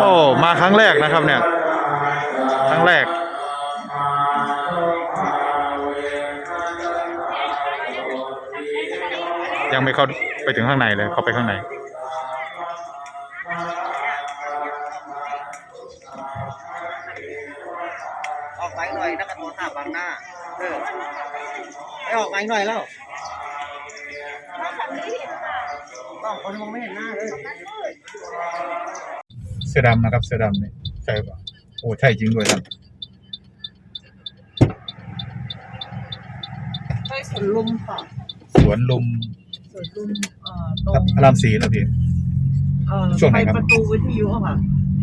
โอ้มาครั้งแรกนะครับเนี่ย ครั้งแรก ยังไม่เข้าไปถึงข้างในเลย เข้าไปข้างในออกไปหน่อยนักการะตูนท่าบางหน้าเออไปออกไปหน่อยแล้วต้องคนมองไม่เห็นหน้าเลยเสื้อดำนะครับ เสื้อดำนี่ใช่ป่ะโอ้ใช่จริงด้วยครับใช่สวนลุมค่ะสวนลุมสวนลุมเอ่อตรงพระรามสีนะพี่ เอ่อช่วงไหนไปครับประตูวิทยุอะค่ะ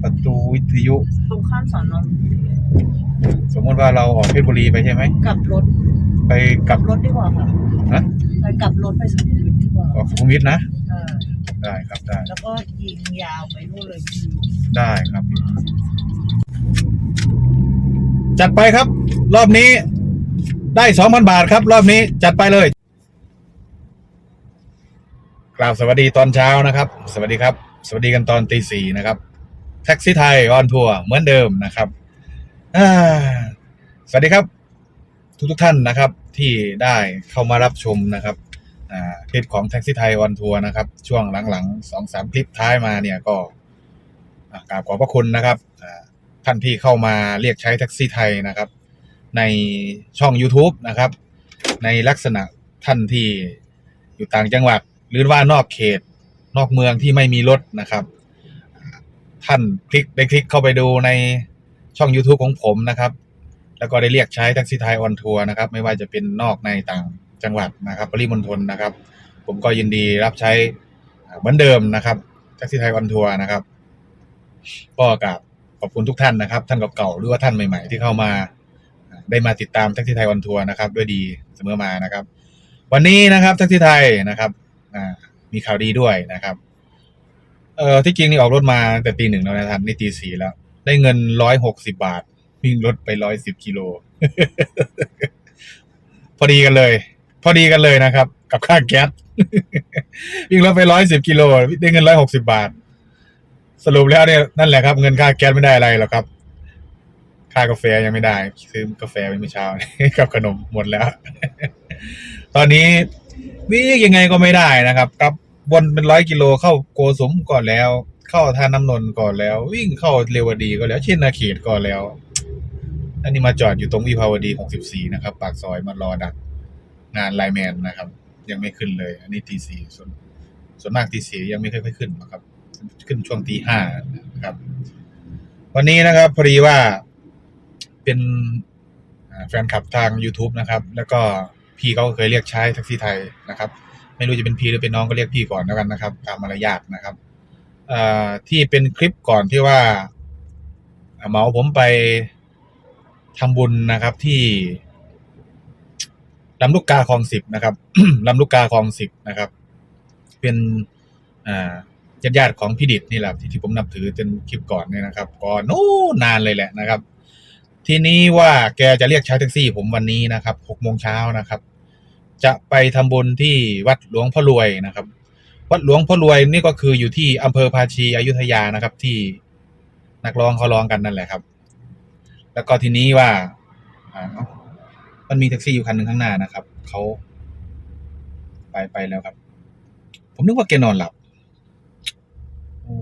ประตูวิทยุ ตรงข้ามสอนนอนสมมติว่าเราออกเพชรบุรีไปใช่ไหมกลับรถไปกลับรถดีกว่าค่ะฮะไปกลับรถไปสุขุมวิทดีกว่าออกสุขุมวิทนะใช่ ได้ครับได้ แล้วก็ยิงยาวไปนู่นเลยวิทยุได้ครับพี่จัดไปครับ รอบนี้ ได้สองพันบาทครับ รอบนี้จัดไปเลยกราบสวัสดีตอนเช้านะครับ สวัสดีครับ สวัสดีกันตอนตีสี่นะครับ แท็กซี่ไทยออนทัวร์เหมือนเดิมนะครับอ่าสวัสดีครับ ทุกทุกๆท่านนะครับ ที่ได้เข้ามารับชมนะครับอ่า คลิปของแท็กซี่ไทยออนทัวร์นะครับ ช่วงหลังๆสองสามคลิปท้ายมาเนี่ยก็กราบขอบพระคุณนะครับท่านที่เข้ามาเรียกใช้แท็กซี่ไทยนะครับ ในช่อง YouTube นะครับ ในลักษณะท่านที่อยู่ต่างจังหวัด หรือว่านอกเขต นอกเมืองที่ไม่มีรถนะครับ ท่านคลิกได้คลิกเข้าไปดูในช่อง YouTube ของผมนะครับ แล้วก็ได้เรียกใช้แท็กซี่ไทยออนทัวร์นะครับ ไม่ว่าจะเป็นนอกในต่าง จังหวัดนะครับปริมณฑลนะครับ ผมก็ยินดีรับใช้เหมือนเดิมนะครับแท็กซี่ไทยออนทัวร์นะครับ ก็กราบขอบคุณทุกท่านนะครับ ท่านเก่าๆหรือว่าท่านใหม่ ๆ ที่เข้ามา ได้มาติดตามแท็กซี่ไทยวันทัวร์นะครับ ด้วยดีเสมอมานะครับ วันนี้นะครับแท็กซี่ไทยนะครับมีข่าวดีด้วยนะครับเออที่จริงนี่ออกรถมาแต่ตีหนึ่งแล้วนะท่านนี่ตีสี่แล้ว ได้เงินร้อยหกสิบาทวิ่งรถไปร้อยสิบกิโลพอดีกันเลย พอดีกันเลยนะครับ กับค่าแก๊สวิ่งรถไปร้อยสิบกิโลได้เงินร้อยหกสิบาท สรุปแล้วเนี่ยนั่นแหละครับ เงินค่าแก๊สไม่ได้อะไรหรอกครับ ค่ากาแฟยังไม่ได้ ซื้อกาแฟไปเมื่อเช้ากับขนมหมดแล้ว ตอนนี้วิ่งยังไงก็ไม่ได้นะครับกลับวนเป็นร้อยกิโลเข้าโกสมก่อนแล้ว เข้าทานน้ำนนก่อนแล้ว วิ่งเข้าเรวดีก็แล้ว เช่นนาเขตก่อนแล้วอันนี้มาจอดอยู่ตรงวิภาวดี 64 นะครับ ปากซอยมารอดัก งานไลแมนนะครับ ยังไม่ขึ้นเลย อันนี้ตีสี่ส่วนส่วนมากตีสี่ยังไม่ค่อยขึ้นหรอกครับ ขึ้นช่วงตีห้านะครับ วันนี้นะครับพอดีว่าเป็นแฟนคลับทาง YouTube นะครับ แล้วก็พี่เขาก็เคยเรียกใช้แท็กซี่ไทยนะครับ ไม่รู้จะเป็นพี่หรือเป็นน้องก็เรียกพี่ก่อนแล้วกันนะครับ ตามมารยาทนะครับที่เป็นคลิปก่อนที่ว่าเมาผมไปทำบุญนะครับที่ ลำลูกกาคลองสิบนะครับลำลูกกาคลองสิบนะครับ เป็นอ่าญาติญาติของพี่ดิดนี่แหละที่ที่ผมนับถือจนคลิปก่อนเนี่ยนะครับก่อนนู้นนานเลยแหละนะครับ ทีนี้ว่าแกจะเรียกใช้แท็กซี่ ผมวันนี้นะครับหกโมงเช้านะครับ จะไปทำบุญที่วัดหลวงพ่อรวยนะครับ วัดหลวงพ่อรวยนี่ก็คืออยู่ที่อำเภอภาชีอยุธยานะครับ ที่นักร้องเขาร้องกันนั่นแหละครับ แล้วก็ทีนี้ว่า มันมีแท็กซี่อยู่คันหนึ่งข้างหน้านะครับเขาไปไปแล้วครับ ผมนึกว่าแกนอนหลับโอ้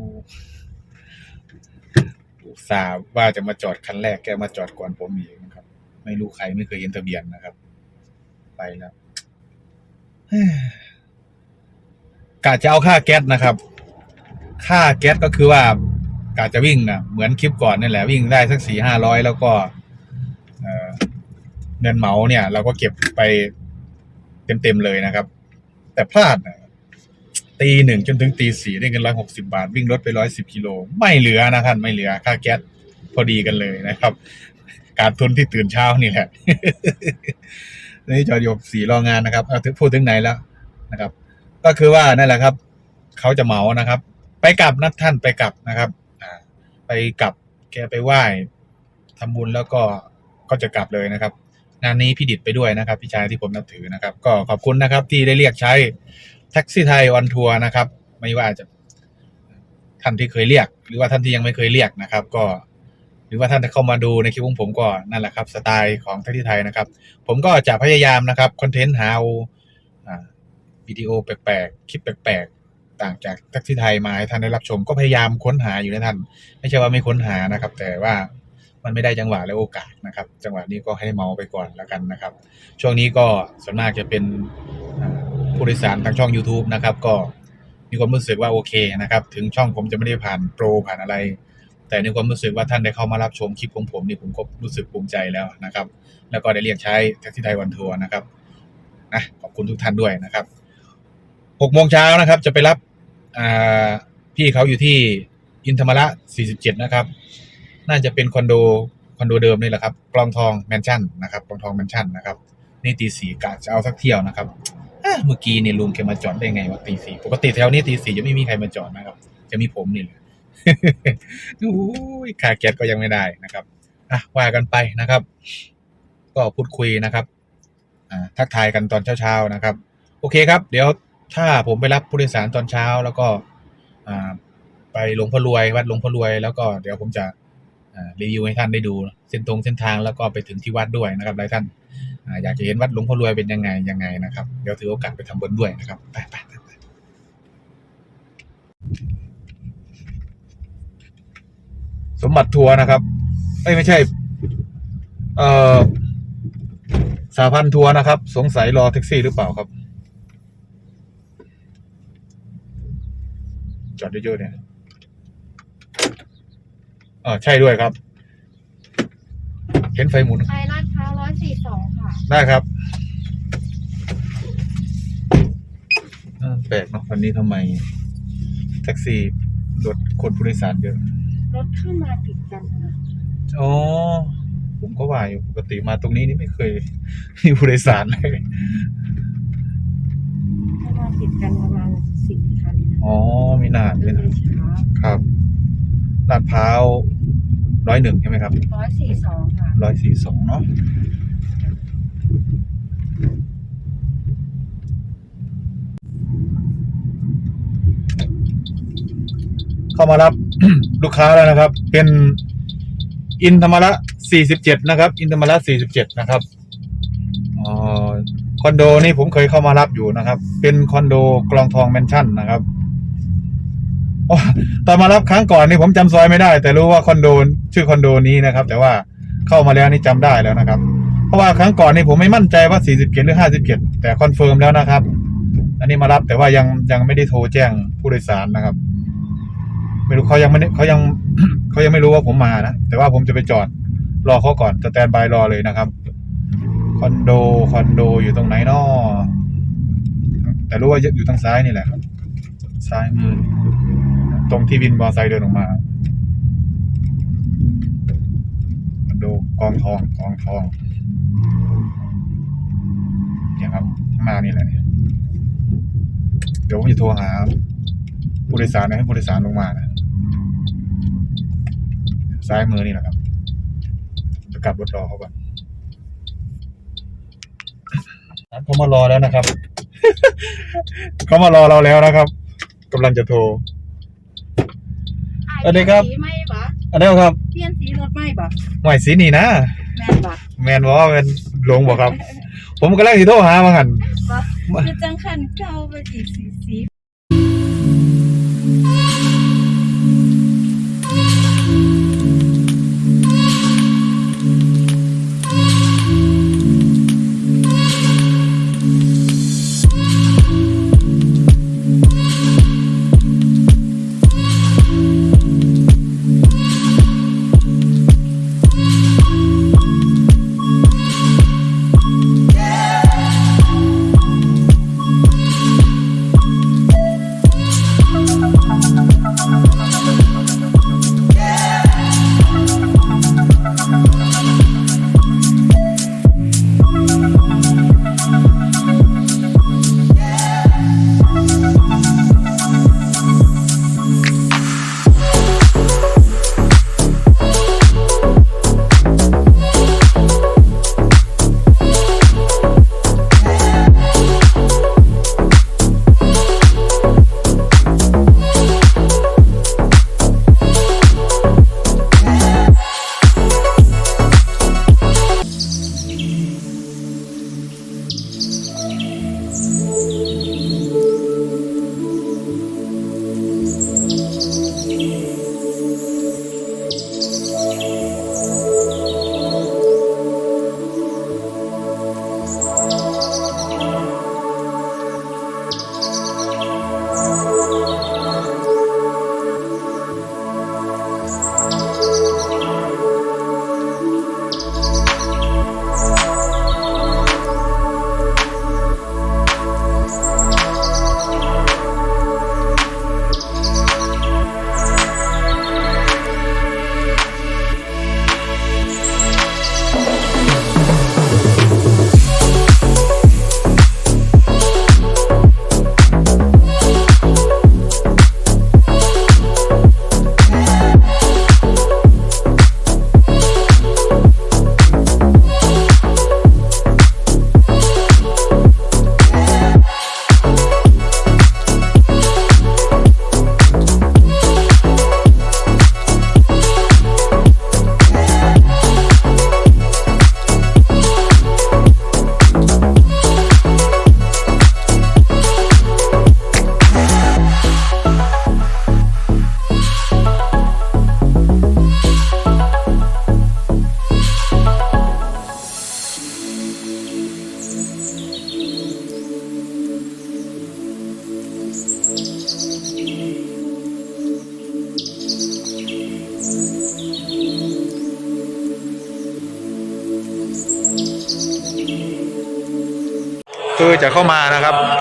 อุตส่าห์ว่าจะมาจอดคันแรกแกมาจอดก่อนผมอีกนะครับ ไม่รู้ใครไม่เคยเห็นทะเบียนนะครับ ไปแล้วกะจะเอาค่าแก๊สนะครับ ค่าแก๊สก็คือว่ากะจะวิ่งนะเหมือนคลิปก่อนนี่แหละวิ่งได้สักสี่ห้าร้อยแล้วก็ เงินเหมาเนี่ย เราก็เก็บไปเต็มๆเลยนะครับ แต่พลาดนะตีหนึ่งจนถึงตีสี่ได้เงินร้อยหกสิบาท วิ่งรถไปร้อยสิบกิโลไม่เหลือนะท่านไม่เหลือ ค่าแก๊สพอดีกันเลยนะครับ การทุนที่ตื่นเช้านี่แหละนี่จอดยู่สี่รองงานนะครับเอาถึงพูดถึงไหนแล้วนะครับ ก็คือว่านั่นแหละครับเขาจะเหมานะครับ ไปกลับนะท่านไปกลับนะครับอ่าไปกลับแกไปไหว้ทำบุญแล้วก็ก็จะกลับเลยนะครับ งานนี้พี่ดิดไปด้วยนะครับ พี่ชายที่ผมนับถือนะครับ ก็ขอบคุณนะครับที่ได้เรียกใช้แท็กซี่ไทยออนทัวร์นะครับ ไม่ว่าจะท่านที่เคยเรียก หรือว่าท่านที่ยังไม่เคยเรียกนะครับ ก็หรือว่าท่านที่เข้ามาดูในคลิปของผมก็นั่นแหละครับสไตล์ของแท็กซี่ไทยนะครับ ผมก็จะพยายามนะครับคอนเทนต์หาเอาอ่าวิดีโอแปลกๆ คลิปแปลกๆ ต่างจากแท็กซี่ไทยมาให้ท่านได้รับชม ก็พยายามค้นหาอยู่นะท่าน ไม่ใช่ว่าไม่ค้นหานะครับ แต่ว่า มันไม่ได้จังหวะและโอกาสนะครับ จังหวะนี้ก็ให้เมาไปก่อนแล้วกันนะครับ ช่วงนี้ก็ส่วนมากจะเป็นผู้โดยสารทางช่อง YouTube นะครับ ก็มีความรู้สึกว่าโอเคนะครับ ถึงช่องผมจะไม่ได้ผ่านโปรผ่านอะไร แต่ในความรู้สึกว่าท่านได้เข้ามารับชมคลิปของผมนี่ผมก็รู้สึกภูมิใจแล้วนะครับ แล้วก็ได้เรียกใช้แท็กซี่ไทยวันทัวร์นะครับนะขอบคุณทุกท่านด้วยนะครับหกโมงเช้านะครับ จะไปรับอ่าพี่เขาอยู่ที่อินธรรมระ47 นะครับ น่าจะเป็นคอนโดคอนโดเดิมนี่แหละครับกลองทองแมนชั่นนะครับกลองทองแมนชั่นนะครับนี่ตีสี่กะจะเอาสักเที่ยวนะครับเมื่อกี้เนี่ยลุงแกมาจอดได้ไงวะตีสี่ปกติแถวนี้ตีสี่จะไม่มีใครมาจอดนะครับ จะมีผมนี่แหละโอ้ยคาแก๊สก็ยังไม่ได้นะครับอะว่ากันไปนะครับ ก็พูดคุยนะครับอ่าทักทายกันตอนเช้าๆนะครับ โอเคครับ เดี๋ยวถ้าผมไปรับผู้โดยสารตอนเช้าแล้วก็อ่าไปหลวงพ่อรวยวัดหลวงพ่อรวยแล้วก็เดี๋ยวผมจะ รีวิวให้ท่านได้ดูเส้นตรงเส้นทางแล้วก็ไปถึงที่วัดด้วยนะครับหลายท่านอยากจะเห็นวัดหลวงพ่อรวยเป็นยังไงยังไงนะครับเดี๋ยวถือโอกาสไปทำบุญด้วยนะครับไปไปไปสมบัติทัวร์นะครับเอ้ไม่ใช่ เอ่อสาพันทัวร์นะครับ สงสัยรอแท็กซี่หรือเปล่าครับ จอดเยอะๆเนี่ย อ่าใช่ด้วยครับ เห็นไฟหมุน ไปลาดพร้าวร้อยสี่สองค่ะ ได้ครับเออแปลกเนาะวันนี้ทำไม แท็กซี่รถคนผู้โดยสารเยอะ รถเข้ามาติดกันค่ะอ๋อ ผมก็ว่าอยู่ปกติมาตรงนี้นี่ไม่เคย มีผู้โดยสารเลย เข้ามาติดกันประมาณสี่คันอ๋อไม่นานเดิไม่นนานช้าครับลาดพร้าว ร้อยหนึ่งใช่ไหมครับร้อยสี่สองค่ะร้อยสี่สองเนาะเข้ามารับลูกค้าแล้วนะครับ เป็นอินธรรมระสี่สิบเจ็ดนะครับ อินธรรมระสี่สิบเจ็ดนะครับอ๋อคอนโดนี่ผมเคยเข้ามารับอยู่นะครับ เป็นคอนโดกลองทองแมนชั่นนะครับอ๋อ ตอนมารับครั้งก่อนนี่ผมจำซอยไม่ได้ แต่รู้ว่าคอนโดชื่อคอนโดนี้นะครับ แต่ว่าเข้ามาแล้วนี่จำได้แล้วนะครับ เพราะว่าครั้งก่อนนี่ผมไม่มั่นใจว่า 47 หรือ 57 แต่คอนเฟิร์มแล้วนะครับ อันนี้มารับแต่ว่ายังยังไม่ได้โทรแจ้งผู้โดยสารนะครับ ไม่รู้เขายังไม่เขายังเขายังไม่รู้ว่าผมมานะแต่ว่าผมจะไปจอดรอเขาก่อนสแตนบายรอเลยนะครับคอนโดคอนโดอยู่ตรงไหนนอแต่รู้ว่าอยู่ทางซ้ายนี่แหละครับซ้ายมือ ตรงที่วินมอไซค์เดินออกมาคอนโดกองทองกองทองเนี่ยครับข้างหน้านี่แหละเนี่ยเดี๋ยวผมจะโทรหาผู้โดยสารนะให้ผู้โดยสารลงมานะซ้ายมือนี่แหละครับ จะกลับรถรอเขาก่อนเขามารอแล้วนะครับ เขามารอเราแล้วนะครับกำลังจะโทร สวัสดีครับ สีไม่ปะอันนี้ครับเปลี่ยนสีรถไม่ปะหมายสีนี่นะ แม่นปะแมนบอกว่าเป็นหลงบอกครับ ผมก็เลยสิโทรหามาหันปะคือจังคันเก่าไปอีกสี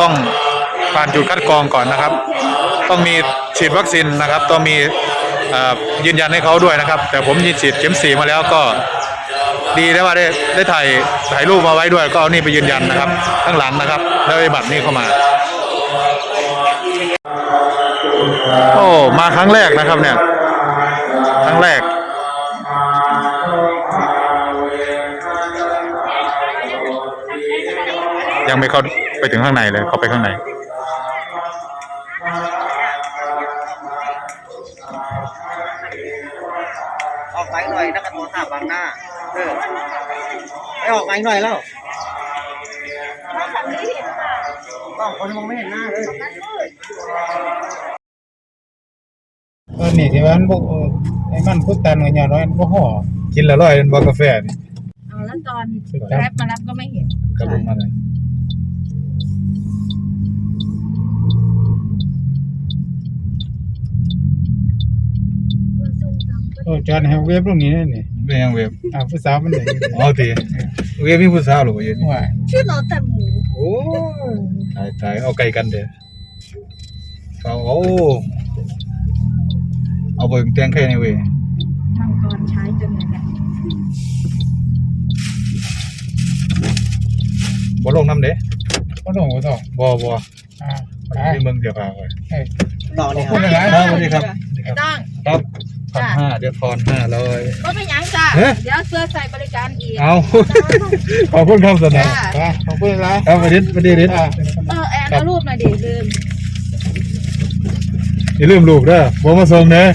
ต้องผ่านจุดคัดกรองก่อนนะครับ ต้องมีฉีดวัคซีนนะครับ ต้องมีอยืนยันให้เขาด้วยนะครับ แต่ผมยินฉีดเข็มสีมาแล้วก็ดีได้ว่าได้ได้ถ่ายถ่ายรูปมาไว้ด้วย ก็เอานี่ไปยืนยันนะครับ ข้างหลังนะครับแล้วได้บัตรนี่เข้ามา โอ้มาครั้งแรกนะครับเนี่ย ครั้งแรกยังไม่เข้า ไปถึงข้างในเลย เข้าไปข้างใน ออกไปหน่อยนักการโทรศัพท์บางหน้า เออไปออกไปหน่อยแล้วต้องคนมองไม่เห็นหน้าเลยตอนนี้ที่ว่ามันบ่เออไอ้มันพุตันกับยอดน้อยมันบ่ห่อกินละร้อยเป็นบอกาแฟนี่เอาแล้วตอนแรปมารับก็ไม่เห็น กระลุมมาเลย โอ้จอดให้เว็บตรงนี้นี่เป็นยังเว็บอ่าผู้สาวมันได้อ๋อทีเว็บมีผู้สาวหรือเปล่าเย็นว่าชื่อรถแต่หมูโอ้ตายตายเอาไกลกันเด้อเอาโอ้เอาไปแตงแค่นี้เว้ยมังกรใช้จนเลยเนี่ยบ่ลงน้ำเด้บ่ต้องบ่ต้องบ่บ่อ่าไปที่เมืองเดียวพาไปเอ้ยรอเนี่ยคพูรัดบอะไรครับสวัสดีครับไอ้ต้องครับ พันห้าเดี๋ยวทอนห้าร้อยก็ไม่ยั้งจ้ะเอ๊ะเดี๋ยวเสื้อใส่บริการอีกเอาขอบคุณครับสนามจ้ะไปขอบคุณหลายครับวันนี้วันนี้อ่าเออแอนเอารูปหน่อยดิลืมอย่าลืมลูกเด้อบ่มาส่งเด้อ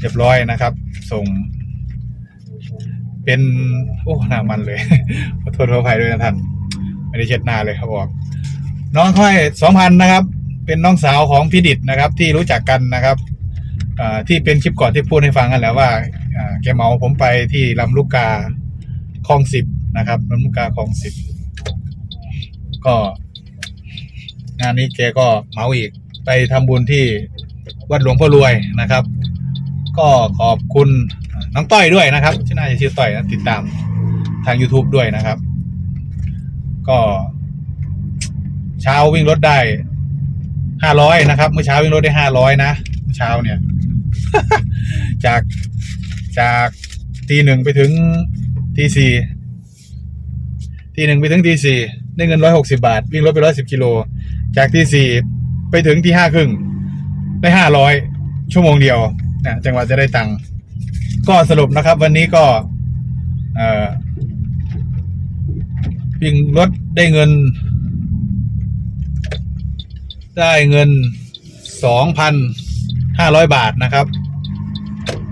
เรียบร้อยนะครับ ส่ง เป็น โอ้หน้ามันเลยขอโทษขออภัยด้วยนะท่านไม่ได้เช็ดหน้าเลยครับบอกน้องค่อยสองพันนะครับ เป็นน้องสาวของพี่ดิดนะครับ ที่รู้จักกันนะครับที่เป็นคลิปก่อนที่พูดให้ฟังกันแล้วว่าแกเมาผมไปที่ลำลูกกาคลองสิบนะครับลำลูกกาคลองสิบก็งานนี้แกก็เมาอีกไปทำบุญที่วัดหลวงพ่อรวยนะครับ ก็ขอบคุณ น้องต้อยด้วยนะครับชื่อน่าจะชื่อต้อยนะติดตามทาง YouTube ด้วยนะครับ ก็เช้าวิ่งรถได้ห้าร้อยนะครับเมื่อเช้าวิ่งรถได้ห้าร้อยนะเมื่อเช้าเนี่ย จากจากตีหนึ่งไปถึงตีสี่ตีหนึ่งไปถึงตีสี่ได้เงินร้อยหกสิบาท วิ่งรถไปร้อยสิบกิโล จากตีสี่ไปถึงที่ห้าครึ่งได้ห้าร้อยชั่วโมงเดียวนะจังหวะจะได้ตังค์ ก็สรุปนะครับ วันนี้ก็วิ่งรถได้เงิน ได้เงินสองพันห้าร้อยบาทนะครับ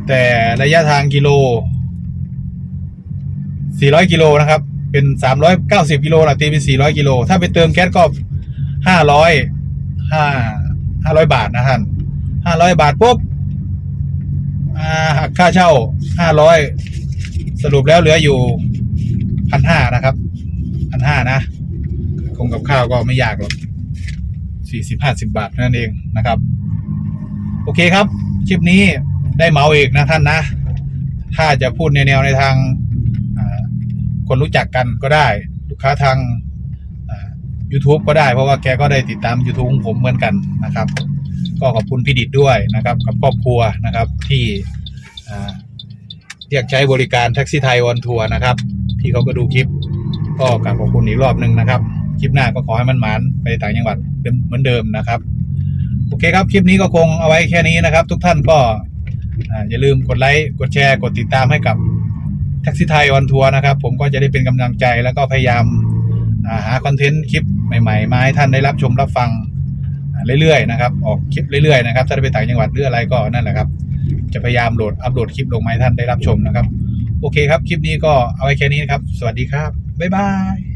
แต่ระยะทางกิโลสี่ร้อยกิโลนะครับ เป็นสามร้อยเก้าสิบกิโลละตีเป็นสี่ร้อยกิโล ถ้าไปเติมแก๊สก็ห้าร้อยห้าห้าร้อยบาทนะท่านห้าร้อยบาทปุ๊บ อ่าหักค่าเช่าห้าร้อยสรุปแล้วเหลืออยู่พันห้านะครับพันห้านะคงกับข้าวก็ไม่ยากหรอกสี่สิบห้าสิบาทนั่นเองนะครับ โอเคครับ คลิปนี้ได้เหมาเอกนะท่านนะ ถ้าจะพูดในแนวในทางคนรู้จักกันก็ได้ ลูกค้าทาง YouTube ก็ได้เพราะว่าแกก็ได้ติดตาม YouTube ของผมเหมือนกันนะครับ ก็ขอบคุณพี่ดิดด้วยนะครับ กับครอบครัวนะครับที่เรียกใช้บริการแท็กซี่ไทยออนทัวร์นะครับที่เขาก็ดูคลิป ก็กราบขอบคุณอีกรอบหนึ่งนะครับ คลิปหน้าก็ขอให้มันหมานไปต่างจังหวัดเหมือนเดิมนะครับ โอเคครับ คลิปนี้ก็คงเอาไว้แค่นี้นะครับ ทุกท่านก็อย่าลืมกดไลค์กดแชร์กดติดตามให้กับแท็กซี่ไทยออนทัวร์นะครับ ผมก็จะได้เป็นกำลังใจแล้วก็พยายามหาคอนเทนต์คลิปใหม่ๆมาให้ท่านได้รับชมรับฟัง เรื่อยๆนะครับออกคลิปเรื่อยๆนะครับถ้าไปต่างจังหวัดหรืออะไรก็นั่นแหละครับ จะพยายามโหลดอัปโหลดคลิปลงมาให้ท่านได้รับชมนะครับ โอเคครับ คลิปนี้ก็เอาไว้แค่นี้นะครับ สวัสดีครับ บ๊ายบาย